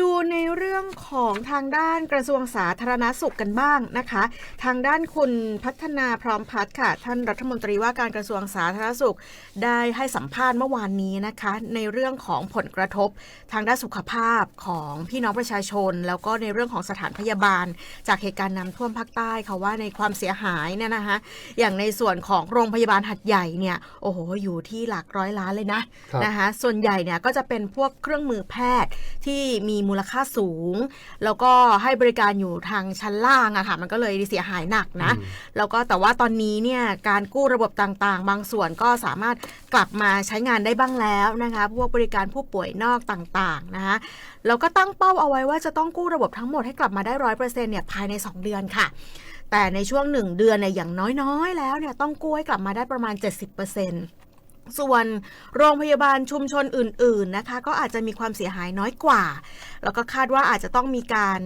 ดูในเรื่องของทางด้านกระทรวงสาธารณสุขกันบ้างนะคะ ทางด้านคุณพัฒนาพร้อมพัฒน์ค่ะ ท่านรัฐมนตรีว่าการกระทรวงสาธารณสุข ได้ให้สัมภาษณ์เมื่อวานนี้นะคะ ในเรื่องของผลกระทบทางด้านสุขภาพของพี่น้องประชาชน แล้วก็ในเรื่องของสถานพยาบาล จากเหตุการณ์น้ำท่วมภาคใต้ค่ะว่าในความเสียหายเนี่ยนะคะ อย่างในส่วนของโรงพยาบาลหัดใหญ่เนี่ยโอ้โหอยู่ที่หลักร้อยล้านเลยนะครับนะคะส่วนใหญ่เนี่ยก็จะเป็นพวกเครื่องมือแพทย์ที่มีมูลค่าสูง แล้วก็ให้บริการอยู่ทางชั้นล่างอะค่ะ มันก็เลยเสียหายหนักนะอืมแล้วก็แต่ว่าตอนนี้เนี่ยการกู้ระบบต่างๆ บางส่วนก็สามารถกลับมาใช้งานได้บ้างแล้วนะคะ พวกบริการผู้ป่วยนอกต่างๆนะคะแล้วก็ตั้งเป้าเอาไว้ว่าจะต้องกู้ระบบทั้งหมดให้กลับมาได้ร้อยเปอร์เซ็นต์เนี่ยภายใน 2 เดือนค่ะแต่ในช่วง1เดือนเนี่ยอย่างน้อยๆ แล้วเนี่ยต้องกู้ให้กลับมาได้ประมาณ 70% ส่วนโรงพยาบาลชุมชนอื่น ๆนะคะ ก็อาจจะมีความเสียหายน้อยกว่า แล้วก็คาดว่าอาจจะต้องมีการ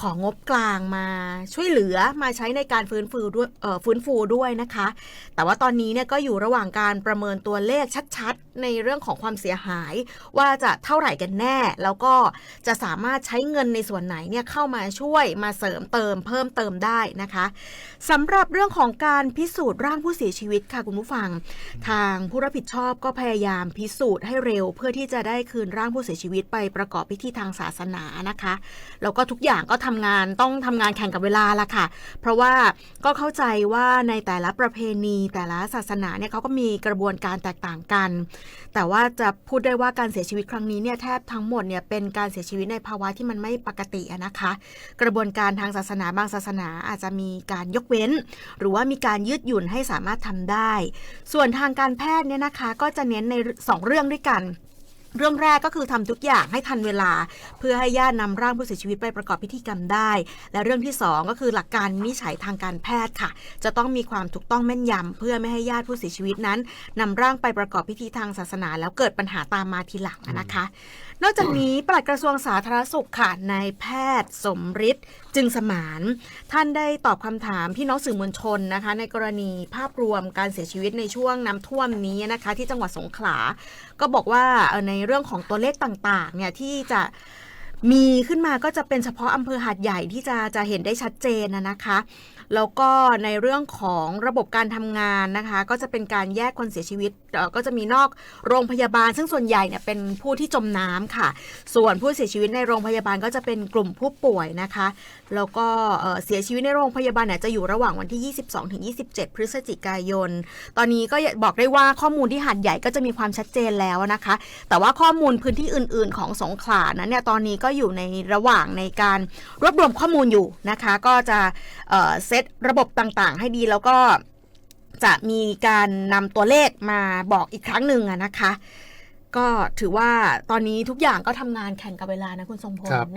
ของงบกลางมาช่วยเหลือมาใช้ในการฟื้นฟูด้วยฟื้นฟูด้วยนะคะ แต่ว่าตอนนี้เนี่ยก็อยู่ระหว่างการประเมินตัวเลขชัดๆ ในเรื่องของความเสียหาย ว่าจะเท่าไหร่กันแน่ แล้วก็จะสามารถใช้เงินในส่วนไหนเนี่ยเข้ามาช่วยมาเสริมเติม เพิ่มเติมได้นะคะสำหรับเรื่องของการพิสูจน์ร่างผู้เสียชีวิตค่ะคุณผู้ฟัง ทางผู้รับผิดชอบก็พยายามพิสูจน์ให้เร็ว เพื่อที่จะได้คืนร่างผู้เสียชีวิตไปประกอบพิธีทางศาสนานะคะแล้วก็ทุกอย่างก็ทำงานต้องทำงานแข่งกับเวลาละค่ะ เพราะว่าก็เข้าใจว่าในแต่ละประเพณี แต่ละศาสนาเนี่ยเขาก็มีกระบวนการแตกต่างกัน แต่ว่าจะพูดได้ว่าการเสียชีวิตครั้งนี้เนี่ยแทบทั้งหมดเนี่ยเป็นการเสียชีวิตในภาวะที่มันไม่ปกตินะคะ กระบวนการทางศาสนาบางศาสนาอาจจะมีการยกเว้น หรือว่ามีการยืดหยุ่นให้สามารถทำได้ ส่วนทางการแพทย์เนี่ยนะคะก็จะเน้นในสองเรื่องด้วยกัน เรื่องแรกก็คือทำทุกอย่างให้ทันเวลา เพื่อให้ญาตินำร่างผู้เสียชีวิตไปประกอบพิธีกรรมได้ และเรื่องที่สองก็คือหลักการวินิจฉัยทางการแพทย์ค่ะ จะต้องมีความถูกต้องแม่นยำเพื่อไม่ให้ญาติผู้เสียชีวิตนั้นนำร่างไปประกอบพิธีทางศาสนา แล้วเกิดปัญหาตามมาทีหลังนะคะ นอกจากนี้ปลัดกระทรวงสาธารณสุขค่ะนายแพทย์สมฤทธิ์จึงสมาน ท่านได้ตอบคำถามพี่น้องสื่อมวลชนนะคะ ในกรณีภาพรวมการเสียชีวิตในช่วงน้ำท่วมนี้นะคะ ที่จังหวัดสงขลา ก็บอกว่าในเรื่องของตัวเลขต่างๆเนี่ยที่จะ มีขึ้นมาก็จะเป็นเฉพาะอำเภอหาดใหญ่ที่จะจะเห็นได้ชัดเจนนะคะ แล้วก็ในเรื่องของระบบการทำงานนะคะ ก็จะเป็นการแยกคนเสียชีวิตก็จะมีนอกโรงพยาบาล ซึ่งส่วนใหญ่เนี่ยเป็นผู้ที่จมน้ำค่ะ ส่วนผู้เสียชีวิตในโรงพยาบาลก็จะเป็นกลุ่มผู้ป่วยนะคะ แล้วก็เอ่อเสียชีวิตในโรงพยาบาลเนี่ยจะอยู่ระหว่างวันที่ 22ถึง27 พฤศจิกายน ตอนนี้ก็บอกได้ว่าข้อมูลที่หาดใหญ่ก็จะมีความชัดเจนแล้วนะคะ แต่ว่าข้อมูลพื้นที่อื่น ๆ ของสงขลานั้นเนี่ยตอนนี้ก็อยู่ในระหว่างในการรวบรวมข้อมูลอยู่นะคะ ก็จะเอ่อเซตระบบต่างๆ ให้ดีแล้วก็จะมีการนำตัวเลขมาบอกอีกครั้งหนึ่งอะนะคะ ก็ถือว่าตอนนี้ทุกอย่างก็ทำงานแข่งกับเวลานะคุณทรงพลครับนะคะ